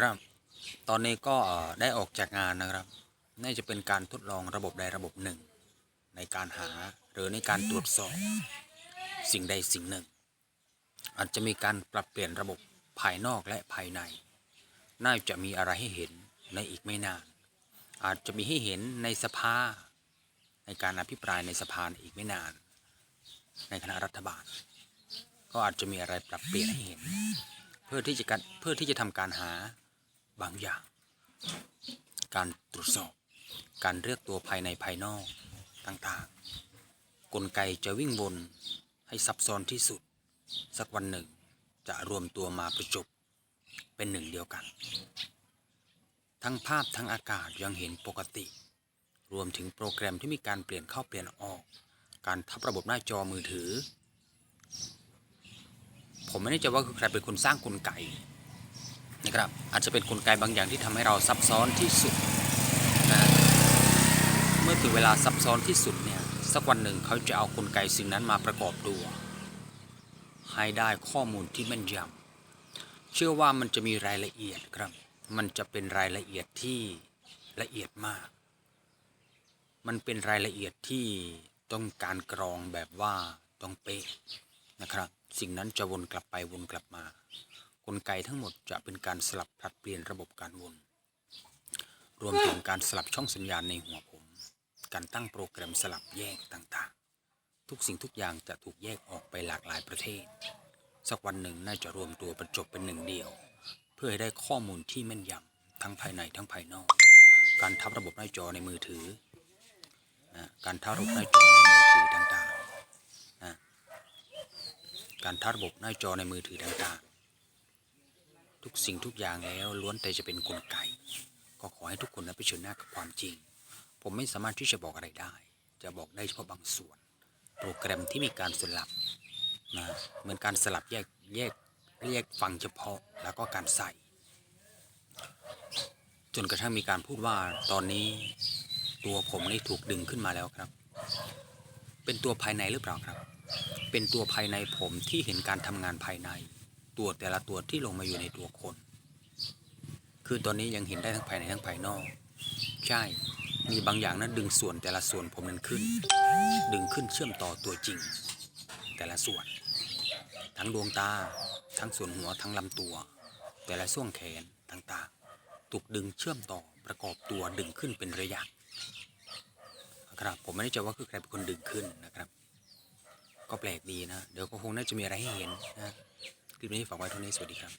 ครับ ตอนนี้ก็ได้ออกจากงานนะครับน่าจะเป็นการทดลองระบบใดระบบหนึ่ง ในการหาหรือในการตรวจสอบสิ่งใดสิ่งหนึ่ง อาจจะมีการปรับเปลี่ยนระบบภายนอกและภายใน น่าจะมีอะไรให้เห็นในอีกไม่นาน อาจจะมีให้เห็นในสภา ในการอภิปรายในสภาอีกไม่นาน ในคณะรัฐบาล ก็อาจจะมีอะไรปรับเปลี่ยนให้เห็น เพื่อที่จะเพื่อที่จะทำการหา บางอย่าง การตรวจสอบ การเรียกตัวภายในภายนอกต่างๆ กลไกจะวิ่งวนให้ซับซ้อนที่สุด สักวันหนึ่งจะรวมตัวมาประจบเป็นหนึ่งเดียวกัน ทั้งภาพทั้งอากาศยังเห็นปกติ รวมถึงโปรแกรมที่มีการเปลี่ยนเข้าเปลี่ยนออก การทับระบบหน้าจอมือถือ ผมไม่แน่ใจว่าคือใครเป็นคนสร้างกลไก นะครับ อาจจะเป็นกลไกบางอย่างที่ทำให้เราซับซ้อนที่สุดนะเมื่อถึงเวลาซับซ้อนที่สุดเนี่ยสักวันหนึ่งเขาจะเอากลไกสิ่งนั้นมาประกอบตัวให้ได้ข้อมูลที่แม่นยำเชื่อว่ามันจะมีรายละเอียดครับ มันจะเป็นรายละเอียดที่ละเอียดมาก มันเป็นรายละเอียดที่ต้องการกรองแบบว่าต้องเป๊ะนะครับ สิ่งนั้นจะวนกลับไปวนกลับมา ลไกทั้งหมดจะเป็นการสลับผลัดเปลี่ยนระบบการวน รวมถึงการสลับช่องสัญญาณในหัวผม การตั้งโปรแกรมสลับแยกต่างๆ ทุกสิ่งทุกอย่างจะถูกแยกออกไปหลากหลายประเทศ สักวันหนึ่งน่าจะรวมตัวประจบเป็นหนึ่งเดียว เพื่อให้ได้ข้อมูลที่แม่นยำทั้งภายในทั้งภายนอก การทับระบบหน้าจอในมือถือนะการทับระบบหน้าจอในมือถือต่างๆนะการทับระบบหน้าจอในมือถือต่างๆ ทุกสิ่งทุกอย่างแล้วล้วนแต่จะเป็นกลไก ก็ขอให้ทุกคนนะเผชิญหน้ากับความจริง ผมไม่สามารถที่จะบอกอะไรได้ จะบอกได้เฉพาะบางส่วน โปรแกรมที่มีการสลับนะเหมือนการสลับแยกแยกแยกฟังเฉพาะแล้วก็การใส่ จนกระทั่งมีการพูดว่าตอนนี้ตัวผมนี่ถูกดึงขึ้นมาแล้วครับ เป็นตัวภายในหรือเปล่าครับ เป็นตัวภายในผมที่เห็นการทำงานภายใน ตัวแต่ละตัวที่ลงมาอยู่ในตัวคน คือตอนนี้ยังเห็นได้ทั้งภายในทั้งภายนอก ใช่ มีบางอย่างนั้นดึงส่วนแต่ละส่วนผมนั้นขึ้น ดึงขึ้นเชื่อมต่อตัวจริง แต่ละส่วน ทั้งดวงตา ทั้งส่วนหัว ทั้งลำตัว แต่ละส่วงแขนต่างๆ ถูกดึงเชื่อมต่อประกอบตัวดึงขึ้นเป็นระยะนะครับผมไม่แน่ใจว่าคือใครเป็นคนดึงขึ้นนะครับ ก็แปลกดีนะ เดี๋ยวก็คงน่าจะมีอะไรให้เห็นนะ คลิปนี้ฝากไว้เท่านี้สวัสดีครับ